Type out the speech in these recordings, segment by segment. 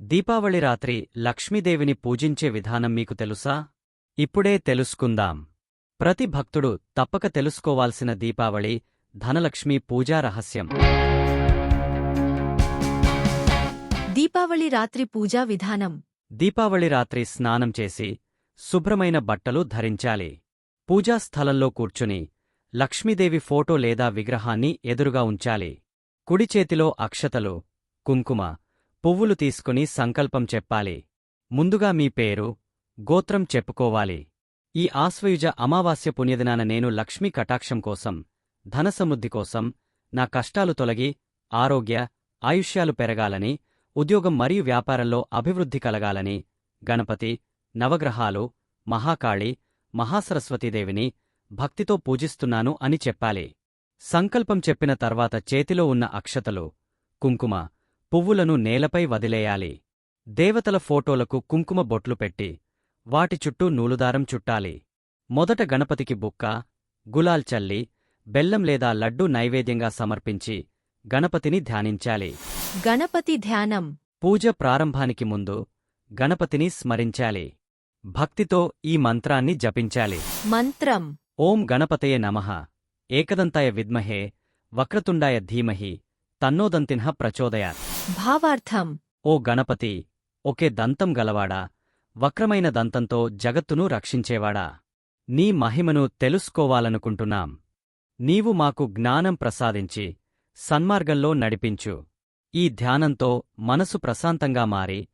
దీపావళి రాత్రి లక్ష్మీదేవిని పూజించే విధానం మీకు తెలుసా? ఇప్పుడే తెలుసుకుందాం. ప్రతి భక్తుడు తప్పక తెలుసుకోవాల్సిన దీపావళి ధనలక్ష్మి పూజా రహస్యం. దీపావళి రాత్రి పూజా విధానం. దీపావళి రాత్రి స్నానం చేసి శుభ్రమైన బట్టలు ధరించాలి. పూజా స్థలంలో కూర్చుని లక్ష్మీదేవి ఫోటో లేదా విగ్రహాన్ని ఎదురుగా ఉంచాలి. కుడి చేతిలో అక్షతలు కుంకుమ పువ్వులు తీసుకుని సంకల్పం చెప్పాలి. ముందుగా మీ పేరు గోత్రం చెప్పుకోవాలి. ఈ ఆశ్వయుజ అమావాస్య పుణ్యదినాన నేను లక్ష్మీ కటాక్షం కోసం ధనసమృద్ధి కోసం నా కష్టాలు తొలగి ఆరోగ్య ఆయుష్యాలు పెరగాలని ఉద్యోగం మరియు వ్యాపారంలో అభివృద్ధి కలగాలని గణపతి నవగ్రహాలు మహాకాళి మహాసరస్వతీదేవిని భక్తితో పూజిస్తున్నాను అని చెప్పాలి. సంకల్పం చెప్పిన తర్వాత చేతిలో ఉన్న అక్షతలు కుంకుమ పువ్వులను నేలపై వదిలేయాలి. దేవతల ఫోటోలకు కుంకుమ బొట్లు పెట్టి వాటి చుట్టూ నూలుదారం చుట్టాలి. మొదట గణపతికి బుక్క గులాల్ చల్లి బెల్లం లేదా లడ్డూ నైవేద్యంగా సమర్పించి గణపతిని ధ్యానించాలి. గణపతి ధ్యానం. పూజ ప్రారంభానికి ముందు గణపతిని స్మరించాలి. భక్తితో ఈ మంత్రాన్ని జపించాలి. మంత్రం. ఓం గణపతయే నమః. ఏకదంతాయ విద్మహే వక్రతుండాయ ధీమహి తన్నోదంతిన్హ ప్రచోదయాత్. భావార్థం. ఓ గణపతి ఒకే దంతం గలవాడా? వక్రమైన దంతంతో జగత్తును రక్షించేవాడా? నీ మహిమను తెలుసుకోవాలనుకుంటున్నాం. నీవు మాకు జ్ఞానం ప్రసాదించి సన్మార్గంలో నడిపించు. ఈ ధ్యానంతో మనసు ప్రశాంతంగా మారి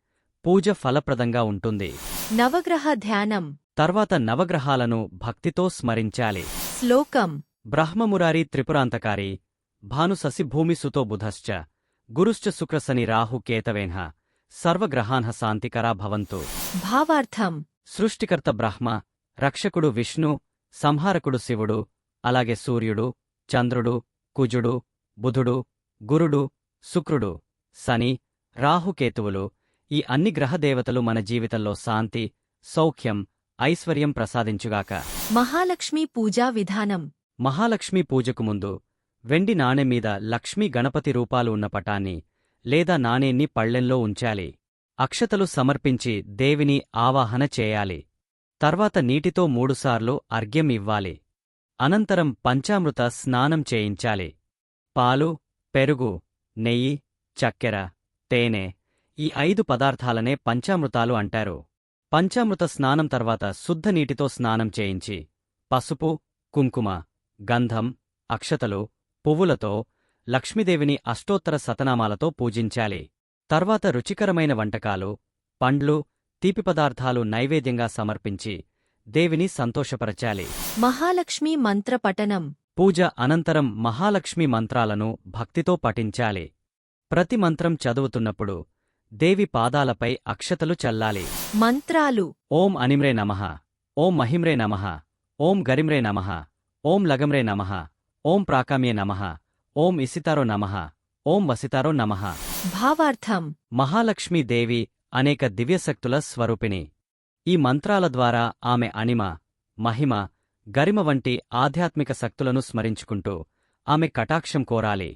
పూజ ఫలప్రదంగా ఉంటుంది. నవగ్రహ ధ్యానం. తర్వాత నవగ్రహాలను భక్తితో స్మరించాలి. శ్లోకం. బ్రహ్మమురారి త్రిపురాంతకారి భానుససి భూమిసుతో బుధశ్చ. గురుశ్చ శుక్రశని రాహు కేతవేన్హ సర్వగ్రహాన్హ శాంతికరా భవంతు. భావార్థం. సృష్టికర్త బ్రహ్మ రక్షకుడు విష్ణు సంహారకుడు శివుడు అలాగే సూర్యుడు చంద్రుడు కుజుడు బుధుడు గురుడు శుక్రుడు శని రాహుకేతువులు ఈ అన్ని గ్రహదేవతలు మన జీవితంలో శాంతి సౌఖ్యం ఐశ్వర్యం ప్రసాదించుగాక. మహాలక్ష్మి పూజా విధానం. మహాలక్ష్మి పూజకు ముందు వెండి నాణెం మీద లక్ష్మీ గణపతి రూపాలు ఉన్న పటాన్ని లేదా నాణేన్ని పళ్ళెంలో ఉంచాలి. అక్షతలు సమర్పించి దేవిని ఆవాహన చేయాలి. తర్వాత నీటితో మూడుసార్లు అర్ఘ్యం ఇవ్వాలి. అనంతరం పంచామృత స్నానం చేయించాలి. పాలు పెరుగు నెయ్యి చక్కెర తేనె ఈ ఐదు పదార్థాలనే పంచామృతాలు అంటారు. పంచామృత స్నానం తర్వాత శుద్ధ నీటితో స్నానం చేయించి పసుపు కుంకుమ గంధం అక్షతలు పువ్వులతో లక్ష్మీదేవిని అష్టోత్తర శతనామాలతో పూజించాలి. తర్వాత రుచికరమైన వంటకాలు పండ్లు తీపి పదార్థాలు నైవేద్యంగా సమర్పించి దేవిని సంతోషపరచాలి. మహాలక్ష్మి మంత్ర పఠనం. పూజ అనంతరం మహాలక్ష్మి మంత్రాలను భక్తితో పఠించాలి. ప్రతి మంత్రం చదువుతున్నప్పుడు దేవి పాదాలపై అక్షతలు చల్లాలి. మంత్రాలు. ఓం అనిమ్రే నమః. ఓం మహిమ్రే నమః. ఓం గరిమ్రే నమః. ఓం లగమ్రే నమః. ఓం ప్రాకామ్యే నమః. ఓం ఇసితారో నమః. ఓం వసితారో నమః. భావార్థం. మహాలక్ష్మీదేవి అనేక దివ్యశక్తుల స్వరూపిణి. ఈ మంత్రాల ద్వారా ఆమె అణిమ మహిమ గరిమ వంటి ఆధ్యాత్మిక శక్తులను స్మరించుకుంటూ ఆమె కటాక్షం కోరాలి.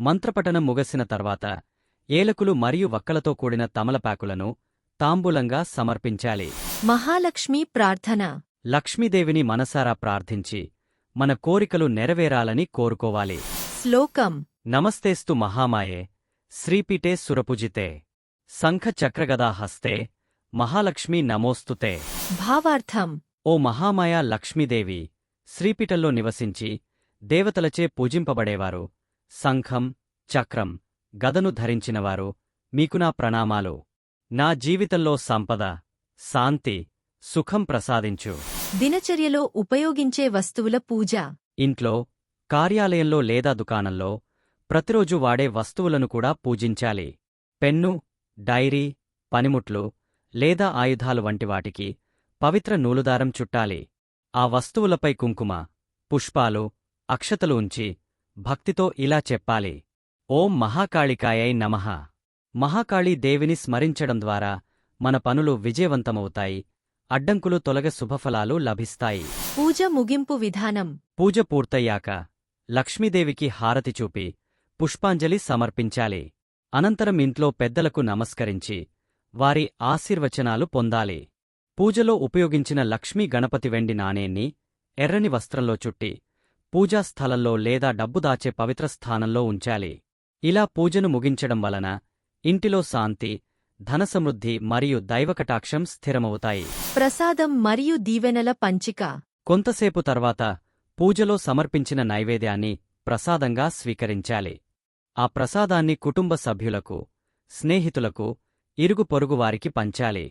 మంత్రపఠనం ముగసిన తర్వాత ఏలకులు మరియు వక్కలతో కూడిన తమలపాకులను తాంబూలంగా సమర్పించాలి. మహాలక్ష్మి ప్రార్థన. లక్ష్మీదేవిని మనసారా ప్రార్థించి మన కోరికలు నెరవేరాలని కోరుకోవాలి. శ్లోకం. నమస్తేస్తు మహామాయే శ్రీపీఠే సురపుజితే శంఖచక్రగదా హస్తే మహాలక్ష్మీ నమోస్తుతే. భావార్థం. ఓ మహామాయ లక్ష్మీదేవి శ్రీపీఠంలో నివసించి దేవతలచే పూజింపబడేవారు శంఖం చక్రం గదను ధరించినవారు మీకు నా ప్రణామాలు. నా జీవితంలో సంపద శాంతి సుఖం ప్రసాదించు. దినచర్యలో ఉపయోగించే వస్తువుల పూజ. ఇంట్లో కార్యాలయంలో లేదా దుకాణంలో ప్రతిరోజు వాడే వస్తువులను కూడా పూజించాలి. పెన్ను డైరీ పనిముట్లు లేదా ఆయుధాలు వంటి వాటికి పవిత్ర నూలుదారం చుట్టాలి. ఆ వస్తువులపై కుంకుమ పుష్పాలు అక్షతలు ఉంచి భక్తితో ఇలా చెప్పాలి. ఓం మహాకాళికాయై నమః. మహాకాళీ దేవిని స్మరించడం ద్వారా మన పనులు విజయవంతమవుతాయి. అడ్డంకులు తొలగ శుభఫలాలు లభిస్తాయి. పూజ ముగింపు విధానం. పూజ పూర్తయ్యాక లక్ష్మీదేవికి హారతి చూపి పుష్పాంజలి సమర్పించాలి. అనంతరం ఇంట్లో పెద్దలకు నమస్కరించి వారి ఆశీర్వచనాలు పొందాలి. పూజలో ఉపయోగించిన లక్ష్మీ గణపతి వెండి నాణేన్ని ఎర్రని వస్త్రంలో చుట్టి పూజా స్థలంలో లేదా డబ్బు దాచే పవిత్ర స్థానంలో ఉంచాలి. ఇలా పూజను ముగించడం వలన ఇంటిలో శాంతి ధనసమృద్ధి మరియు దైవకటాక్షం స్థిరమవుతాయి. ప్రసాదం మరియు దీవెనల పంచిక. కొంతసేపు తర్వాత పూజలో సమర్పించిన నైవేద్యాన్ని ప్రసాదంగా స్వీకరించాలి. ఆ ప్రసాదాన్ని కుటుంబ సభ్యులకు స్నేహితులకు ఇరుగు పొరుగువారికి పంచాలి.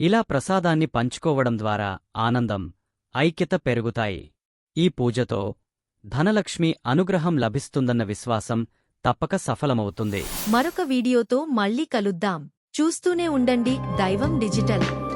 ఇలా ప్రసాదాన్ని పంచుకోవడం ద్వారా ఆనందం ఐక్యత పెరుగుతాయి. ఈ పూజతో ధనలక్ష్మి అనుగ్రహం లభిస్తుందన్న విశ్వాసం తప్పక సఫలమవుతుంది. మరొక వీడియోతో మళ్ళీ కలుద్దాం. చూస్తూనే ఉండండి. దైవం డిజిటల్.